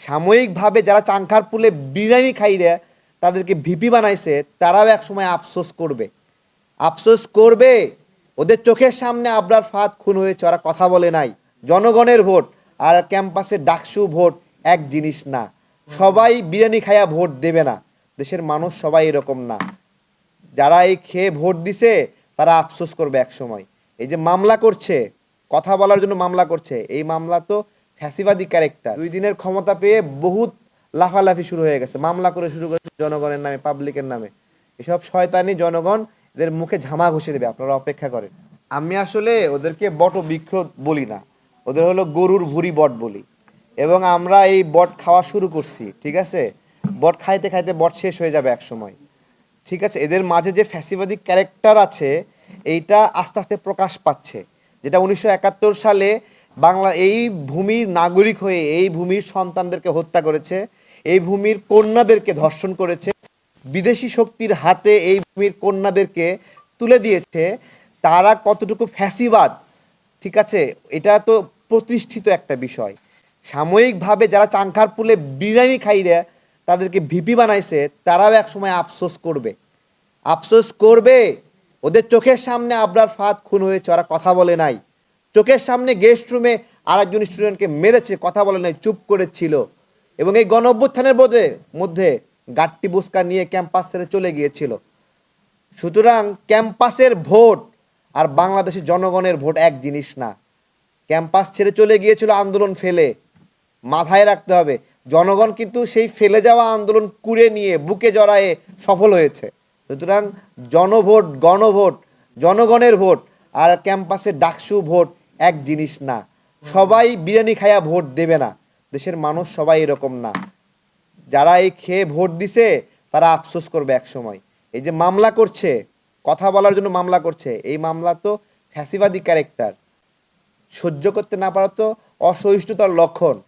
সাময়িকভাবে যারা চাংখার পুলে বিরিয়ানি খাইরে তাদেরকে ভিপি বানাইছে, তারাও একসময় আফসোস করবে। আফসোস করবে, ওদের চোখের সামনে আবরার ফাঁদ খুন হয়েছে, ওরা কথা বলে নাই। জনগণের ভোট আর ক্যাম্পাসে ডাকসু ভোট এক জিনিস না। সবাই বিরিয়ানি খাইয়া ভোট দেবে না। দেশের মানুষ সবাই এরকম না। যারা এই খেয়ে ভোট দিছে, তারা আফসোস করবে এক সময়। এই যে মামলা করছে, কথা বলার জন্য মামলা করছে, এই মামলা তো ফ্যাসিবাদী ক্যারেক্টার। দুই দিনের ক্ষমতা পেয়ে বহুত লাফালাফি শুরু হয়ে গেছে। মামলা করে শুরু করেছে জনগণের নামে, পাবলিকের নামে। এসব শয়তানি জনগণ এদের মুখে ঝামা ঘষে দেবে, আপনারা অপেক্ষা করেন। আমি আসলে ওদেরকে বট বৃক্ষ বলি না। ওদের হলো গরুর ভুরি বট বলি। এবং আমরা এই বট খাওয়া শুরু করছি, ঠিক আছে? বট খাইতে খাইতে বট শেষ হয়ে যাবে এক সময়। ঠিক আছে? এদের মাঝে যে ফ্যাসিবাদী ক্যারেক্টার আছে, এইটা আস্তে আস্তে প্রকাশ পাচ্ছে। যেটা উনিশশো একাত্তর সালে বাংলা এই ভূমির নাগরিক হয়ে, এই ভূমির সন্তানদেরকে হত্যা করেছে, এই ভূমির কন্যাদেরকে ধর্ষণ করেছে, বিদেশি শক্তির হাতে এই ভূমির কন্যাদেরকে তুলে দিয়েছে, তারা কতটুকু ফ্যাসিবাদ, ঠিক আছে? এটা তো প্রতিষ্ঠিত একটা বিষয়। সাময়িকভাবে যারা চাংখার পুলে বিরিয়ানি খাইরে তাদেরকে ভিপি বানাইছে, তারাও একসময় আফসোস করবে। আফসোস করবে, ওদের চোখের সামনে আবরার ফাদ খুন হয়েছে, ওরা কথা বলে নাই। চোখের সামনে গেস্ট রুমে আর একজন স্টুডেন্টকে মেরেছে, কথা বলে নাই, চুপ করেছিল এবং এই গণ অভ্যুত্থানের মধ্যে মধ্যে গাট্টি বুস্কা নিয়ে ক্যাম্পাস ছেড়ে চলে গিয়েছিল। সুতরাং ক্যাম্পাসের ভোট আর বাংলাদেশের জনগণের ভোট এক জিনিস না। ক্যাম্পাস ছেড়ে চলে গিয়েছিল, আন্দোলন ফেলে। মাথায় রাখতে হবে, জনগণ কিন্তু সেই ফেলে যাওয়া আন্দোলন কুড়ে নিয়ে, বুকে জড়ায়ে সফল হয়েছে। সুতরাং জনভোট, গণভোট, জনগণের ভোট আর ক্যাম্পাসে ডাকসু ভোট এক জিনিস না। সবাই বিরিয়ানি খায়া ভোট দেবে না। দেশের মানুষ সবাই এরকম না। যারা এই খেয়ে ভোট দিছে, তারা আফসোস করবে এক সময় এই যে মামলা করছে, কথা বলার জন্য মামলা করছে, এই মামলা তো ফ্যাসিবাদী ক্যারেক্টার। সহ্য করতে না পারা তো অসহিষ্ণুতার লক্ষণ।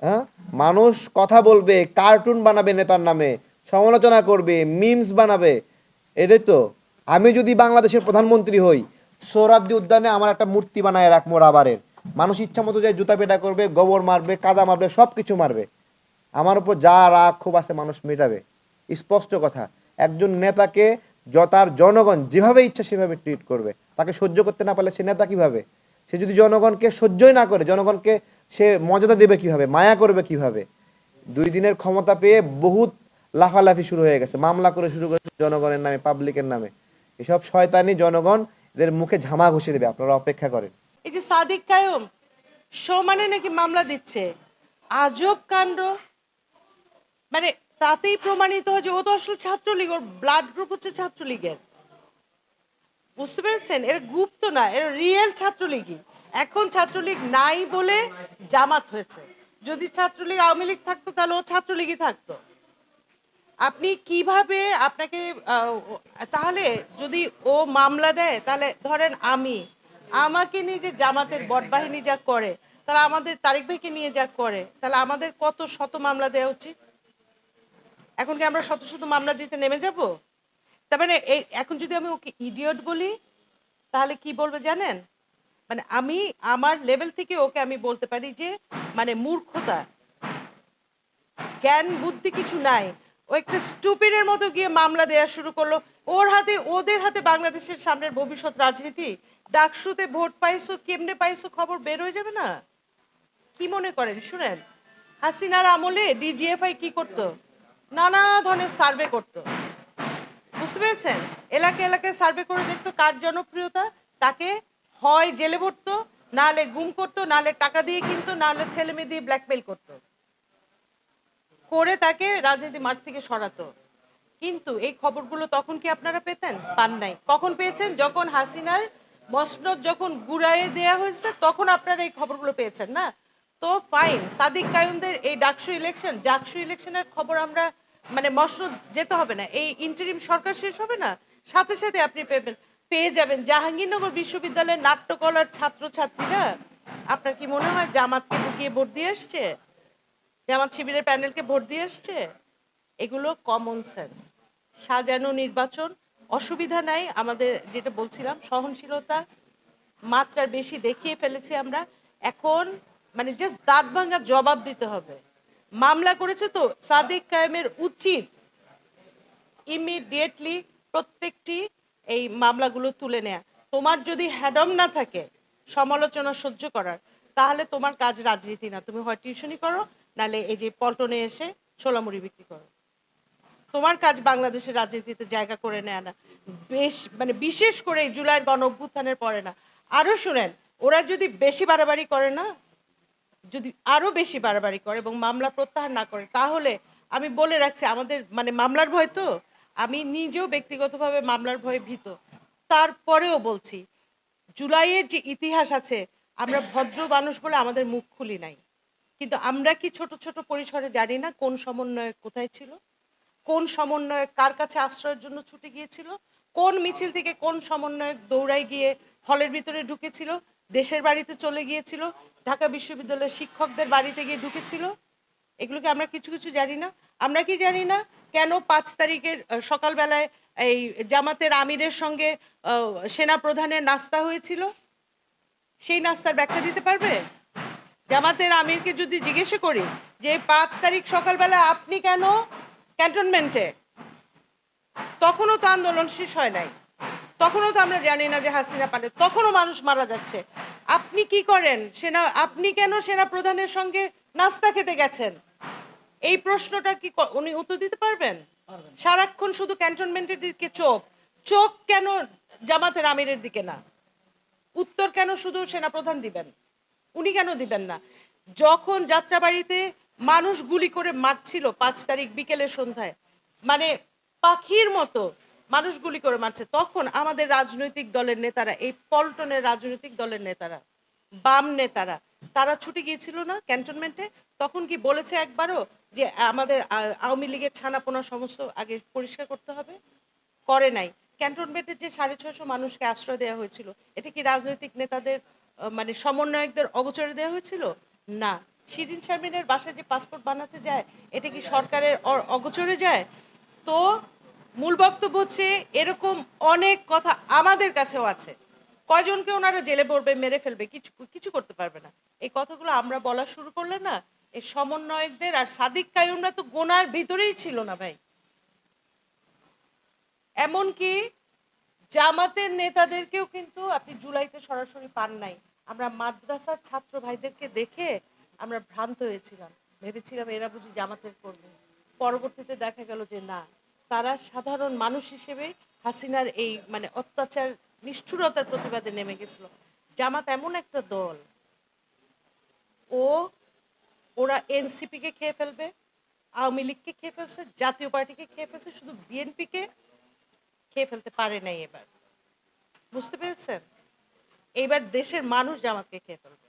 হ্যাঁ? মানুষ কথা বলবে, কার্টুন বানাবে নেতার নামে, সমালোচনা করবে, মিমস বানাবে। এটাই তো। আমি যদি বাংলাদেশের প্রধানমন্ত্রী হই সৌরাদ্দি উদ্যানে আমার একটা মূর্তি বানায় রাখব রাবারের। মানুষ ইচ্ছা মতো যায় জুতা পেটা করবে, গোবর মারবে, কাদা মারবে সব কিছু মারবে। আমার উপর যা রাগ, ক্ষোভ আছে, মানুষ মেটাবে। স্পষ্ট কথা, একজন নেতাকে য- তার জনগণ যেভাবে ইচ্ছা সেভাবে ট্রিট করবে। তাকে সহ্য করতে না পারলে সে নেতা কীভাবে? সে যদি জনগণকে সহ্যই না করে, জনগণকে সে মর্যাদা দেবে কীভাবে, মায়া করবে কীভাবে? দুই দিনের ক্ষমতা পেয়ে বহুত লাফালাফি শুরু হয়ে গেছে, মামলা করে শুরু করেছে জনগণের নামে পাবলিকের নামে। এসব শয়তানি জনগণ এদের মুখে ঝামা ঘষে দেবে, আপনারা অপেক্ষা করেন। এই যে সাদিক কায়ুম, সমানে নাকি মামলা দিচ্ছে। আজব কাণ্ড। মানে তাতেই প্রমাণিত যে ও তো আসলে ছাত্রলীগ, ওর ব্লাড গ্রুপ হচ্ছে ছাত্রলীগের। বুঝতে পেরেছেন? এর গুপ্ত না, এর রিয়েল ছাত্রলীগই। এখন ছাত্রলীগ নাই বলে জামাত হয়েছে। যদি ছাত্রলীগ আওয়ামী লীগ থাকতো, তাহলে ও ছাত্রলীগই থাকতো। আপনি কীভাবে আপনাকে তাহলে যদি ও মামলা দেয়, তাহলে ধরেন আমি, আমাকে নিয়ে যে জামাতের বটবাহিনী যা করে, তাহলে আমাদের তারিক ভাইকে নিয়ে যা করে, তাহলে আমাদের কত শত মামলা দেওয়া উচিত? এখন কি আমরা শত শত মামলা দিতে নেমে যাব? তার মানে এই, এখন যদি আমি ওকে ইডিয়ট বলি, তাহলে কি বলবে জানেন? মানে আমি, আমার লেভেল থেকে ওকে আমি বলতে পারি যে মানে মূর্খতা, জ্ঞান বুদ্ধি কিছু নাই। একটা স্টুপিডের মতো গিয়ে মামলা দেওয়া শুরু করল। ওর হাতে, ওদের হাতে বাংলাদেশের সামনের ভবিষ্যৎ রাজনীতি। ডাকসুতে ভোট পাইছো, কেমনে পাইছো খবর বের হয়ে যাবে না? কি মনে করেন? শুনেন, হাসিনার আমলে ডিজিএফআই কি করতো? নানা ধরনের সার্ভে করতো। বুঝতে পেরেছেন? এলাকা এলাকায় সার্ভে করে দেখতো কার জনপ্রিয়তা। তাকে হয় জেলে ভরতো নাহলে গুম করতো নাহলে টাকা দিয়ে কিনতো নাহলে ছেলে মেয়ে দিয়ে ব্ল্যাকমেল করতো। করে তাকে রাজনীতি মাঠ থেকে সরাতো। কিন্তু এই খবরগুলো তখন কি আপনারা পেতেন? পান নাই। কখন পেয়েছেন? যখন হাসিনার মসনদ যখন গুড়াইয়ে দেয়া হয়েছে, তখন আপনারা এই খবরগুলো পেয়েছেন না? তো ফাইন সাদিক কায়ুমদের এই ডাকসু ইলেকশন জাকসু ইলেকশনের খবর আমরা মানে মসনদ যেতে হবে না। এই ইন্টারিম সরকার শেষ হবে না? সাথে সাথে আপনি পেবেন, পেয়ে যাবেন। জাহাঙ্গীরনগর বিশ্ববিদ্যালয়ের নাট্যকলার ছাত্রছাত্রীরা, আপনার কি মনে হয় জামাতকে ঢুকিয়ে ভোট দিয়ে আসছে? জামাত শিবিরের প্যানেলকে ভোট দিয়ে আসছে এগুলো কমন সেন্স সাজানো নির্বাচন, অসুবিধা নাই, আমাদের যেটা বলছিলাম, সহনশীলতা মাত্রার বেশি দেখিয়ে ফেলেছি আমরা। এখন মানে জাস্ট দাঁত ভাঙা জবাব দিতে হবে। মামলা করেছে তো সাদেক কায়েমের উচিত ইমিডিয়েটলি প্রত্যেকটি এই মামলাগুলো তুলে নেয়া। তোমার যদি হ্যাডম না থাকে, সমালোচনা সহ্য করার, তাহলে তোমার কাজ রাজনীতি না। তুমি হয় টিউশনই করো নালে এই যে পল্টনে এসে ছোলামুড়ি বিক্রি করো। তোমার কাজ বাংলাদেশের রাজনীতিতে জায়গা করে নেয় না। বেশ মানে বিশেষ করে জুলাইয়ের গণ অভ্যুত্থানের পরে না। আরও শুনেন, ওরা যদি বেশি বাড়াবাড়ি করে না, যদি আরও বেশি বাড়াবাড়ি করে এবং মামলা প্রত্যাহার না করে, তাহলে আমি বলে রাখছি, আমাদের মানে মামলার ভয় তো। আমি নিজেও ব্যক্তিগতভাবে মামলার ভয়ে ভীত। তারপরেও বলছি, জুলাইয়ের যে ইতিহাস আছে, আমরা ভদ্র মানুষ বলে আমাদের মুখ খুলি নাই। কিন্তু আমরা কি ছোট ছোট পরিসরে জানি না কোন সমন্বয়ক কোথায় ছিল? কোন সমন্বয়ক কার কাছে আশ্রয়ের জন্য ছুটে গিয়েছিল? কোন মিছিল থেকে কোন সমন্বয়ক দৌড়াই গিয়ে হলের ভিতরে ঢুকেছিল? দেশের বাড়িতে চলে গিয়েছিল? ঢাকা বিশ্ববিদ্যালয়ের শিক্ষকদের বাড়িতে গিয়ে ঢুকেছিল? এগুলোকে আমরা কিছু কিছু জানি না? আমরা কি জানি না কেন পাঁচ তারিখের সকালবেলায় এই জামাতের আমিরের সঙ্গে সেনা প্রধানের নাস্তা হয়েছিল? সেই নাস্তার ব্যাখ্যা দিতে পারবে? জামাতের আমিরকে যদি জিজ্ঞেস করি যে পাঁচ তারিখ সকালবেলা আপনি কেন ক্যান্টনমেন্টে তখনও তো আন্দোলন শেষ হয় নাই। তখনও তো আমরা জানি না যে হাসিনা পালে। তখনও মানুষ মারা যাচ্ছে। আপনি কি করেন? সেনা আপনি কেন সেনা প্রধানের সঙ্গে নাস্তা খেতে গেছেন? এই প্রশ্নটা কি উনি উত্তর দিতে পারবেন? সারাক্ষণ শুধু ক্যান্টনমেন্টের দিকে চোখ। চোখ কেন জামাতের আমিরের দিকে না? উত্তর কেন শুধু সেনাপ্রধান দিবেন? উনি কেন দিবেন না? যখন যাত্রাবাড়িতে মানুষ গুলি করে মারছিল পাঁচ তারিখ বিকেলে সন্ধ্যায় মানে পাখির মতো মানুষ গুলি করে মারছে, তখন আমাদের রাজনৈতিক দলের নেতারা, এই পল্টনের রাজনৈতিক দলের নেতারা, বাম নেতারা, তারা ছুটে গিয়েছিল না ক্যান্টনমেন্টে? তখন কি বলেছে একবারও যে আমাদের আওয়ামী লীগের ছানাপোনা সমস্ত আগে পরিষ্কার করতে হবে? করে নাই। ক্যান্টনমেন্টের যে সাড়ে ছয়শো মানুষকে আশ্রয় দেওয়া হয়েছিল, এটা কি রাজনৈতিক নেতাদের মানে সমন্বয়কদের অগোচরে দেওয়া হয়েছিল? না। শিরিন শারমিনের বাসায় যে পাসপোর্ট বানাতে যায়, এটা কি সরকারের অগোচরে যায়? তো মূল বক্তব্য হচ্ছে, এরকম অনেক কথা আমাদের কাছেও আছে। কয়জনকে ওনারা জেলে পড়বে, মেরে ফেলবে, কিছু কিছু করতে পারবে না। এই কথাগুলো আমরা বলা শুরু করলে না, এই সমন্বয়কদের আর সাদিক কায়ুমরা তো গোনার ভিতরেই ছিল না ভাই। এমনকি জামাতের নেতাদেরকেও কিন্তু আপনি জুলাইতে সরাসরি পান নাই। আমরা মাদ্রাসার ছাত্র ভাইদেরকে দেখে আমরা ভ্রান্ত হয়েছিলাম। ভেবেছিলাম এরা বুঝি জামাতের কর্মী। পরবর্তীতে দেখা গেল যে না, তারা সাধারণ মানুষ হিসেবে হাসিনার এই মানে অত্যাচার, নিষ্ঠুরতার প্রতিবাদে নেমে গেছিল। জামাত এমন একটা দল, ও, ওরা এনসিপি কে খেয়ে ফেলবে, আওয়ামী লীগকে খেয়ে ফেলছে, জাতীয় পার্টিকে খেয়ে ফেলছে, শুধু বিএনপিকে খেয়ে ফেলতে পারে নাই এবার। বুঝতে পেরেছেন? এইবার দেশের মানুষ জামাতকে খেয়ে ফেলবে।